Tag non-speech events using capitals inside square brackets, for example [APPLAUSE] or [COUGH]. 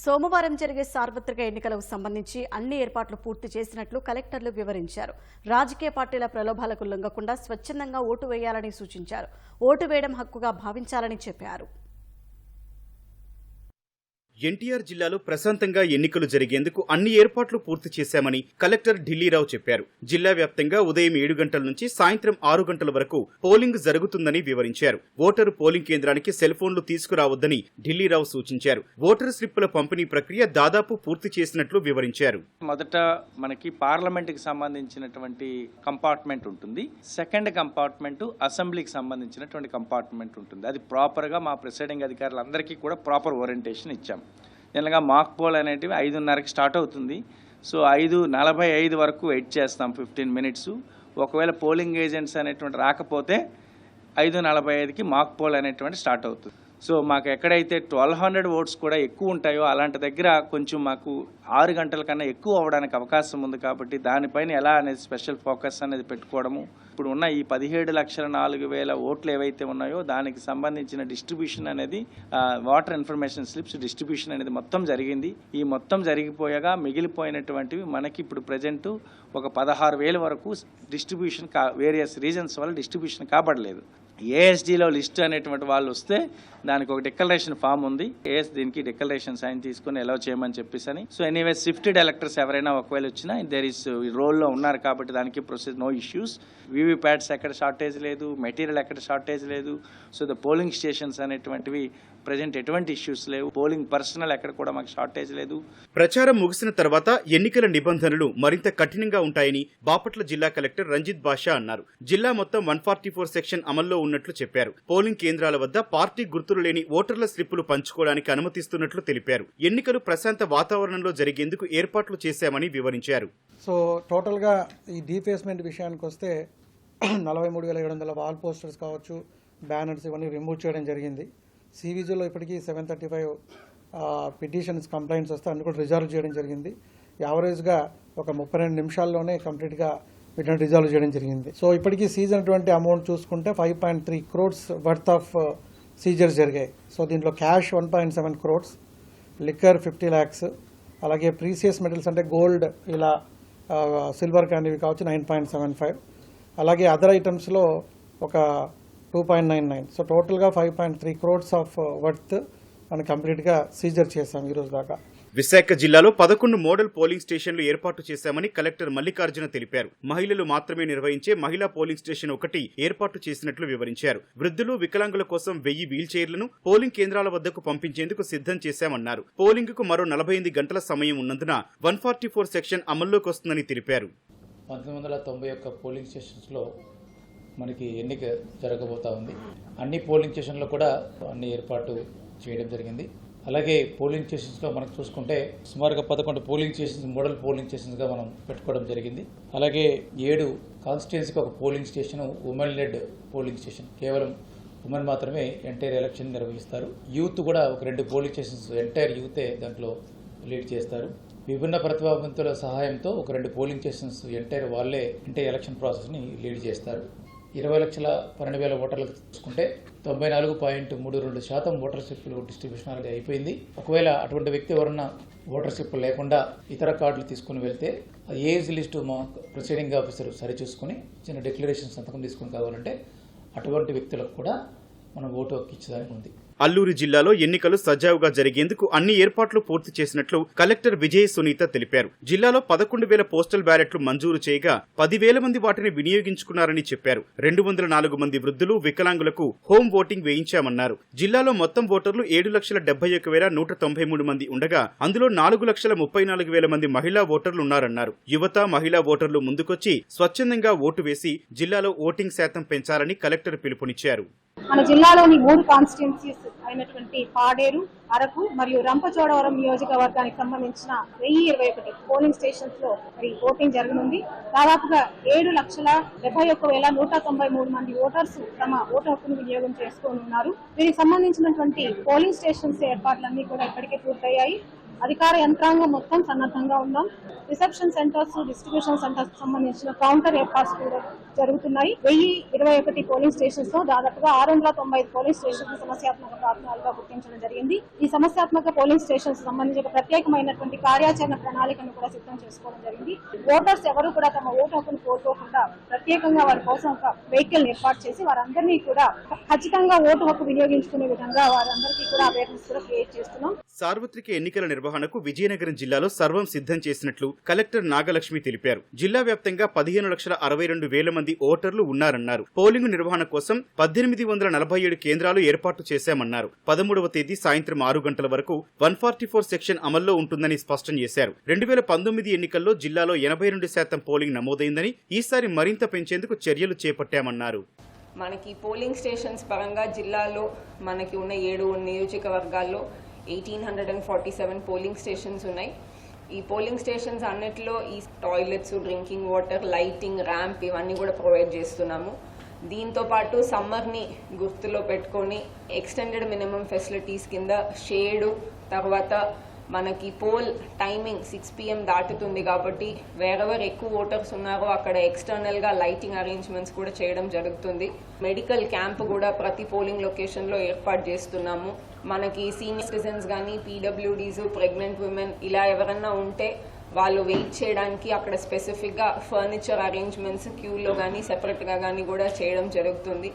సోమవారం జరిగే సార్వత్రిక ఎన్నికలకు సంబంధించి అన్ని ఏర్పాట్లు పూర్తి చేసినట్లు కలెక్టర్లు వివరించారు. రాజకీయ పార్టీల ప్రలోభాలకు లొంగకుండా స్వచ్ఛందంగా ఓటు వేయాలని సూచించారు. ఓటు వేయడం హక్కుగా భావించాలని చెప్పారు. ఎన్టీఆర్ జిల్లాలో ప్రశాంతంగా ఎన్నికలు జరిగేందుకు అన్ని ఏర్పాట్లు పూర్తి చేశామని కలెక్టర్ ఢిల్లీరావు చెప్పారు. జిల్లా వ్యాప్తంగా ఉదయం ఏడు గంటల నుంచి సాయంత్రం ఆరు గంటల వరకు పోలింగ్ జరుగుతుందని వివరించారు. ఓటరు పోలింగ్ కేంద్రానికి సెల్ ఫోన్లు తీసుకురావద్దని ఢిల్లీరావు సూచించారు. ఓటర్ స్లిప్పుల పంపిణీ ప్రక్రియ దాదాపు పూర్తి చేసినట్లు వివరించారు. మొదట మనకి పార్లమెంట్కి సంబంధించినటువంటి కంపార్ట్మెంట్ ఉంటుంది. సెకండ్ కంపార్ట్మెంట్ అసెంబ్లీకి సంబంధించినటువంటి కంపార్ట్మెంట్ ఉంటుంది. అది ప్రాపర్గా మా ప్రిసైడింగ్ అధికారులందరికీ కూడా ప్రాపర్ ఓరియంటేషన్ ఇచ్చాం. జనరల్గా మాక్ పోల్ అనేటివి ఐదున్నరకి స్టార్ట్ అవుతుంది. సో ఐదు నలభై ఐదు వరకు వెయిట్ చేస్తాం ఫిఫ్టీన్ మినిట్స్. ఒకవేళ పోలింగ్ ఏజెంట్స్ అనేటువంటి రాకపోతే ఐదు నలభై ఐదుకి మాక్ పోల్ అనేటువంటి స్టార్ట్ అవుతుంది. సో మాకు ఎక్కడైతే ట్వెల్వ్ హండ్రెడ్ ఓట్స్ కూడా ఎక్కువ ఉంటాయో అలాంటి దగ్గర కొంచెం మాకు ఆరు గంటల కన్నా ఎక్కువ అవ్వడానికి అవకాశం ఉంది కాబట్టి దానిపైన ఎలా అనేది స్పెషల్ ఫోకస్ అనేది పెట్టుకోవడము. ఇప్పుడు ఉన్న ఈ పదిహేడు లక్షల నాలుగు వేల ఓట్లు ఏవైతే ఉన్నాయో దానికి సంబంధించిన డిస్ట్రిబ్యూషన్ అనేది వాటర్ ఇన్ఫర్మేషన్ స్లిప్స్ డిస్ట్రిబ్యూషన్ అనేది మొత్తం జరిగింది. ఈ మొత్తం జరిగిపోయగా మిగిలిపోయినటువంటివి మనకి ఇప్పుడు ప్రజెంట్ ఒక పదహారు వేల వరకు డిస్ట్రిబ్యూషన్ కా వేరియస్ రీజన్స్ వల్ల డిస్ట్రిబ్యూషన్ కాబడలేదు. ఏఎస్డీలో లిస్ట్ అనేటువంటి వాళ్ళు వస్తే దానికి ఒక డిక్లరేషన్ ఫామ్ ఉంది. ఏఎస్ దీనికి డిక్లరేషన్ సైన్ తీసుకుని ఎలా చేయమని చెప్పేసి అని సో ఎనీవే షిఫ్టెడ్ ఎలక్టర్స్ ఎవరైనా ఒకవేళ వచ్చినా దేర్ ఇస్ రోల్లో ఉన్నారు కాబట్టి దానికి ప్రొసెస్ నో ఇష్యూస్ వీవీప్యాట్స్ ఎక్కడ షార్టేజ్ లేదు మెటీరియల్ ఎక్కడ షార్టేజ్ లేదు. సో ద పోలింగ్ స్టేషన్స్ అనేటువంటివి ప్రజెంట్ ఎటువంటి ఇష్యూస్ లేవు. పోలింగ్ పర్సనల్ ఎక్కడ కూడా మాకు షార్టేజ్ లేదు. ప్రచారం ముగిసిన తర్వాత ఎన్నికల నిబంధనలు మరింత కఠినంగా ఉంటాయని బాపట్ల జిల్లా కలెక్టర్ రంజిత్ బాషా అన్నారు. జిల్లా మొత్తం వన్ ఫార్టీ ఫోర్ సెక్షన్ అమల్లో ఉన్నట్లు చెప్పారు. పోలింగ్ కేంద్రాల వద్ద పార్టీ గుర్తులు లేని ఓటర్ల స్లిప్పులు పంచుకోవడానికి అనుమతిస్తున్నట్లు తెలిపారు. ఎన్నికలు ప్రశాంత వాతావరణంలో జరిగేందుకు ఏర్పాట్లు చేశామని వివరించారు. సో టోటల్గా ఈ డీఫేస్మెంట్ విషయానికి వస్తే [CLEARS THROAT] నలభై మూడు వేల ఏడు వందల వాల్ పోస్టర్స్ కావచ్చు బ్యానర్స్ ఇవన్నీ రిమూవ్ చేయడం జరిగింది. సివిజీలో ఇప్పటికీ seven thirty five petitions complaints వస్తే అన్ని కూడా రిజాల్వ్ చేయడం జరిగింది. యావరేజ్గా ఒక ముప్పై రెండు నిమిషాల్లోనే కంప్లీట్గా వీటిని రిజాల్వ్ చేయడం జరిగింది. సో ఇప్పటికీ సీజ్ అయినటువంటి అమౌంట్ చూసుకుంటే five point three crores worth of seizures జరిగాయి. సో దీంట్లో cash one point seven crores liquor fifty lakhs అలాగే ప్రీసియస్ మెటల్స్ అంటే గోల్డ్ ఇలా సిల్వర్ కానీ ఇవి కావచ్చు నైన్ పాయింట్ సెవెన్ ఫైవ్. అలాగే అదర్ ఐటమ్స్లో ఒక two point nine nine. So టోటల్గా five point three crores of worth మనం కంప్లీట్గా సీజర్ చేసాం ఈరోజు దాకా. విశాఖ జిల్లాలో పదకొండు మోడల్ పోలింగ్ స్టేషన్లు ఏర్పాటు చేశామని కలెక్టర్ మల్లికార్జున తెలిపారు. మహిళలు మాత్రమే నిర్వహించే మహిళా పోలింగ్ స్టేషన్ ఒకటి ఏర్పాటు చేసినట్లు వివరించారు. వృద్ధులు వికలాంగుల కోసం వెయ్యి వీల్ చైర్లను పోలింగ్ కేంద్రాల వద్దకు పంపించేందుకు సిద్ధం చేశామన్నారు. పోలింగ్కు మరో నలభై ఎనిమిది గంటల సమయం ఉన్నందున వన్ ఫార్టీ ఫోర్ సెక్షన్ అమల్లోకి వస్తుందని తెలిపారు. పంతొమ్మిది వందల తొంభై ఒక్క పోలింగ్ స్టేషన్స్లో మనకి ఎన్నిక జరగబోతా ఉంది. అన్ని పోలింగ్ స్టేషన్లో కూడా అన్ని ఏర్పాటు చేయడం జరిగింది. అలాగే పోలింగ్ స్టేషన్స్లో మనం చూసుకుంటే సుమారుగా పదకొండు పోలింగ్ స్టేషన్స్ మోడల్ పోలింగ్ స్టేషన్స్గా మనం పెట్టుకోవడం జరిగింది. అలాగే ఏడు కాన్స్టిట్యున్సీకి ఒక polling station women led polling station. కేవలం ఉమెన్ మాత్రమే ఎంటైర్ ఎలక్షన్ నిర్వహిస్తారు. యూత్ కూడా ఒక రెండు పోలింగ్ స్టేషన్స్ ఎంటైర్ యూతే దాంట్లో లీడ్ చేస్తారు. విభిన్న ప్రతిభావంతుల సహాయంతో ఒక రెండు పోలింగ్ స్టేషన్స్ ఎంటైర్ వాళ్ళే ఎంటైర్ ఎలక్షన్ ప్రాసెస్ని లీడ్ చేస్తారు. ఇరవై లక్షల పన్నెండు వేల ఓటర్లకు చూసుకుంటే తొంభై నాలుగు పాయింట్ మూడు రెండు శాతం ఓటర్ స్లిప్లు డిస్ట్రిబ్యూషన్ ఆల్రెడీ అయిపోయింది. ఒకవేళ అటువంటి వ్యక్తి ఎవరన్నా ఓటర్ స్లిప్ లేకుండా ఇతర కార్డులు తీసుకుని వెళ్తే ఏజ్ లిస్టు మా ప్రొసీడింగ్ ఆఫీసర్ సరిచూసుకుని చిన్న డిక్లరేషన్ సంతకం తీసుకుని కావాలంటే అటువంటి వ్యక్తులకు కూడా మనం ఓటు హక్కు ఇచ్చేదానికి ఉంది. అల్లూరు జిల్లాలో ఎన్నికలు సజావుగా జరిగేందుకు అన్ని ఏర్పాట్లు పూర్తి చేసినట్లు కలెక్టర్ విజయ సునీత తెలిపారు. జిల్లాలో పదకొండు వేల పోస్టల్ బ్యాలెట్లు మంజూరు చేయగా పదివేల మంది వాటిని వినియోగించుకున్నారని చెప్పారు. రెండు వందల నాలుగు మంది వృద్ధులు వికలాంగులకు హోం ఓటింగ్ వేయించామన్నారు. జిల్లాలో మొత్తం ఓటర్లు ఏడు లక్షల డెబ్బై ఒక వేల నూట తొంభై మూడు మంది ఉండగా అందులో నాలుగు లక్షల ముప్పై నాలుగు వేల మంది మహిళా ఓటర్లు ఉన్నారన్నారు. యువత మహిళా ఓటర్లు ముందుకొచ్చి స్వచ్ఛందంగా ఓటు వేసి జిల్లాలో ఓటింగ్ శాతం పెంచాలని కలెక్టర్ పిలుపునిచ్చారు. మన జిల్లాలోని మూడు కాన్స్టిట్యున్సీస్ అయినటువంటి పాడేరు అరకు మరియు రంపచోడవరం నియోజకవర్గానికి సంబంధించిన వెయ్యి ఇరవై ఒకటి పోలింగ్ స్టేషన్స్లో మరి ఓటింగ్ జరగనుంది. దాదాపుగా ఏడు లక్షల డెబ్బై ఒక్క వేల నూట తొంభై మూడు మంది ఓటర్స్ తమ ఓటు హక్కును వినియోగం చేసుకోనున్నారు దీనికి సంబంధించినటువంటి పోలింగ్ స్టేషన్స్ ఏర్పాట్లన్నీ కూడా ఇప్పటికే పూర్తయ్యాయి. అధికార యంత్రాంగం మొత్తం సన్నద్ధంగా ఉన్నాం రిసెప్షన్ సెంటర్స్ డిస్ట్రిబ్యూషన్ సెంటర్స్ సంబంధించిన కౌంటర్ ఏర్పాట్లు కూడా జరుగుతున్నాయి. వెయ్యి ఇరవై ఒకటి పోలింగ్ స్టేషన్స్లో దాదాపుగా ఆరు వందల తొంభై ఐదు పోలింగ్ స్టేషన్స్ సమస్యాత్మక ప్రాంతాలుగా గుర్తించడం జరిగింది. ఈ సమస్యాత్మక పోలింగ్ స్టేషన్స్ సంబంధించిన ప్రత్యేకమైనటువంటి కార్యాచరణ ప్రణాళికను కూడా సిద్ధం చేసుకోవడం జరిగింది. ఓటర్స్ ఎవరు కూడా తమ ఓటు హక్కును కోల్పోకుండా ప్రత్యేకంగా వారి కోసం ఒక వెహికల్ ఏర్పాటు చేసి వారందరినీ కూడా ఖచ్చితంగా ఓటు హక్కు వినియోగించుకునే విధంగా వారందరికీ కూడా అవేర్నెస్ కూడా క్రియేట్ చేస్తున్నాం. సార్వత్రిక ఎన్నికల నిర్వహణకు విజయనగరం జిల్లాలో సర్వం సిద్ధం చేసినట్లు కలెక్టర్ నాగలక్ష్మి తెలిపారు. జిల్లా వ్యాప్తంగా పదిహేను లక్షల అరవై రెండు వేల మంది ఓటర్లు ఉన్నారన్నారు. పోలింగ్ నిర్వహణ కోసం పద్దెనిమిది వందల నలభై ఏడు కేంద్రాలు ఏర్పాటు చేశామన్నారు. పదమూడవ తేదీ సాయంత్రం ఆరు గంటల వరకు వన్ ఫార్టీ ఫోర్ సెక్షన్ అమల్లో ఉంటుందని స్పష్టం చేశారు. రెండు వేల పంతొమ్మిది ఎన్నికల్లో జిల్లాలో ఎనభై రెండు శాతం పోలింగ్ నమోదైందని ఈసారి మరింత పెంచేందుకు చర్యలు చేపట్టామన్నారు. మనకి పోలింగ్ స్టేషన్స్ పరంగా జిల్లాలో మనకి ఉన్న ఏడు నియోజకవర్గాల్లో eighteen hundred and forty seven polling stations ఉన్నాయి. ఈ పోలింగ్ స్టేషన్స్ అన్నిటిలో ఈ toilets drinking water lighting ramp ఇవన్నీ కూడా ప్రొవైడ్ చేస్తున్నాము. దీంతో పాటు సమ్మర్ని గుర్తులో పెట్టుకొని ఎక్స్టెండెడ్ మినిమం ఫెసిలిటీస్ కింద షేడు తర్వాత మనకి పోల్ టైమింగ్ సిక్స్ పిఎం దాటుతుంది కాబట్టి వేరెవర్ ఎక్కువ ఓటర్స్ ఉన్నారో అక్కడ ఎక్స్టర్నల్గా లైటింగ్ అరేంజ్మెంట్స్ కూడా చేయడం జరుగుతుంది. మెడికల్ క్యాంప్ కూడా ప్రతి పోలింగ్ లొకేషన్లో ఏర్పాటు చేస్తున్నాము. మనకి సీనియర్ సిటిజన్స్ కానీ పీడబ్ల్యూడీస్ ప్రెగ్నెంట్ ఉమెన్ ఇలా ఎవరన్నా ఉంటే వాళ్ళు వెయిట్ చేయడానికి అక్కడ స్పెసిఫిక్గా ఫర్నిచర్ అరేంజ్మెంట్స్ క్యూలో కానీ సెపరేట్గా కానీ కూడా చేయడం జరుగుతుంది.